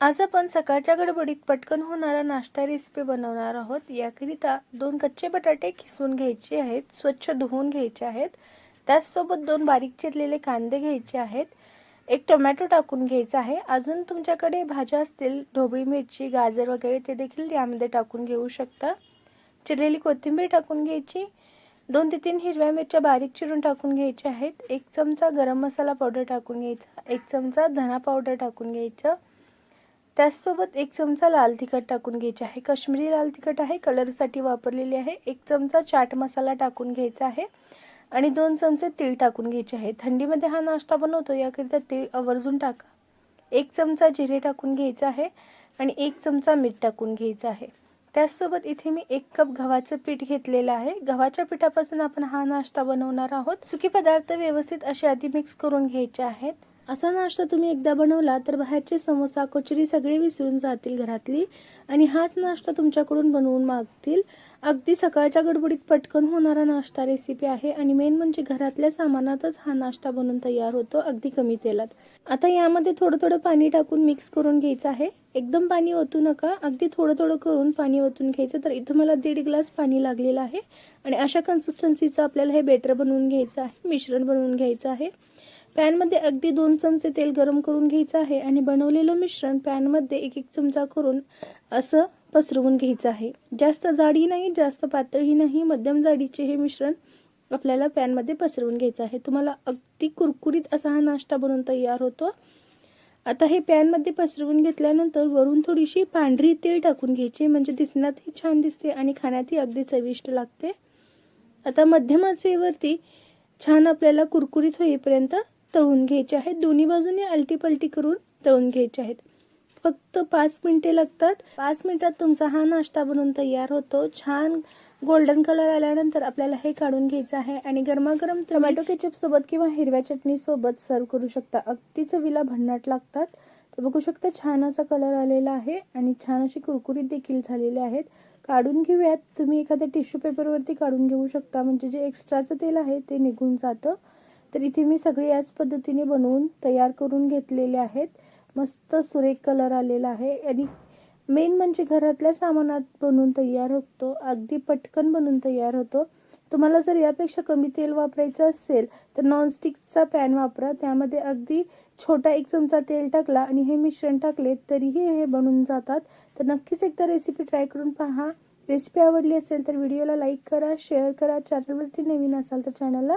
आज आपण सकाळच्या गडबडीत पटकन होणारा नाश्ता रेसिपी बनवणार आहोत. याकरिता दोन कच्चे बटाटे किसून घ्यायचे आहेत स्वच्छ धुवून घ्यायचे आहेत. त्याचसोबत दोन बारीक चिरलेले कांदे घ्यायचे आहेत. एक टोमॅटो टाकून घ्यायचा आहे. अजून तुमच्याकडे भाज्या असतील ढोबळी मिरची गाजर वगैरे ते देखील यामध्ये टाकून घेऊ शकता. चिरलेली कोथिंबीर टाकून घ्यायची. दोन ते तीन हिरव्या मिरच्या बारीक चिरून टाकून घ्यायच्या आहेत. एक चमचा गरम मसाला पावडर टाकून घ्यायचा. एक चमचा धना पावडर टाकून घ्यायचं. त्याचसोबत एक चमचा लाल तिखट टाकून घ्यायचे आहे. काश्मीरी लाल तिखट आहे. कलरसाठी वापरलेली आहे. एक चमचा चाट मसाला टाकून घ्यायचा आहे. आणि दोन चमचे तीळ टाकून घ्यायचे आहे. थंडीमध्ये हा नाश्ता बनवतो. याकरिता तीळ आवर्जून टाका. एक चमचा जिरे टाकून घ्यायचा आहे. आणि एक चमचा मीठ टाकून घ्यायचं आहे. त्याचसोबत इथे मी एक कप गव्हाचं पीठ घेतलेलं आहे. गव्हाच्या पिठापासून आपण हा नाश्ता बनवणार आहोत. सुकी पदार्थ व्यवस्थित असे आधी मिक्स करून घ्यायचे आहेत. असा नाश्ता तुम्ही एकदा बनवला तर बाहेरचे समोसा कचोरी सगळे विसरून जातील घरातली आणि हाच नाश्ता तुमच्याकडून बनवून मागतील. अगदी सकाळच्या गडबडीत पटकन होणारा नाश्ता रेसिपी आहे आणि मेन म्हणजे घरातल्या सामानातच हा नाश्ता बनवून तयार होतो अगदी कमी तेलात. आता यामध्ये थोडं थोडं पाणी टाकून मिक्स करून घ्यायचं आहे. एकदम पाणी ओतू नका. अगदी थोडं थोडं करून पाणी ओतून घ्यायचं. तर इथं मला दीड ग्लास पाणी लागलेलं आहे आणि अशा कन्सिस्टन्सीचं आपल्याला हे बेटर बनवून घ्यायचं आहे मिश्रण बनवून घ्यायचं आहे. पॅनमध्ये अगदी दोन चमचे तेल गरम करून घ्यायचं आहे आणि बनवलेलं मिश्रण पॅनमध्ये एक एक चमचा करून असं पसरवून घ्यायचं आहे. जास्त जाडी नाही जास्त पातळही नाही. मध्यम जाडीचे हे मिश्रण आपल्याला पॅनमध्ये पसरवून घ्यायचं आहे. तुम्हाला अगदी कुरकुरीत असा हा नाश्ता बनवून तयार होतो. आता हे पॅनमध्ये पसरवून घेतल्यानंतर वरून थोडीशी पांढरी तेल टाकून घ्यायची. म्हणजे दिसण्यातही छान दिसते आणि खाण्यातही अगदी चविष्ट लागते. आता मध्यम आचेवरती छान आपल्याला कुरकुरीत होईपर्यंत तळून घ्यायचे आहेत. दोन्ही बाजूने अलटी पलटी करून तळून घ्यायचे आहेत. फक्त पाच मिनिटे लागतात. पाच मिनिटात तुमचा हा नाश्ता बनवून तयार होतो. छान गोल्डन कलर आल्यानंतर आपल्याला हे काढून घ्यायचं आहे आणि गरमागरम टोमॅटो केचप सोबत किंवा हिरव्या चटणी सोबत सर्व करू शकता. अगदी चवीला भन्नाट लागतात. तर बघू शकता छान असा कलर आलेला आहे आणि छान अशी कुरकुरीत देखील झालेले आहेत. काढून घेऊयात. तुम्ही एखाद्या टिश्यू पेपरवरती काढून घेऊ शकता. म्हणजे जे एक्स्ट्राचं तेल आहे ते निघून जातं. तर इथे मी सगळी याच पद्धतीने बनवून तयार करून घेतलेले आहेत. मस्त सुरेख कलर आलेला आहे. आणि मेन म्हणजे घरातल्या सामानात बनवून तयार होतो. अगदी पटकन बनवून तयार होतो. तुम्हाला जर यापेक्षा कमी तेल वापरायचं असेल तर नॉनस्टिकचा पॅन वापरा. त्यामध्ये अगदी छोटा एक चमचा तेल टाकला आणि हे मिश्रण टाकले तरीही हे बनून जातात. तर नक्कीच एकदा रेसिपी ट्राय करून पहा. रेसिपी आवडली असेल तर व्हिडिओला लाईक करा शेअर करा. चॅनलवरती नवीन असाल तर चॅनलला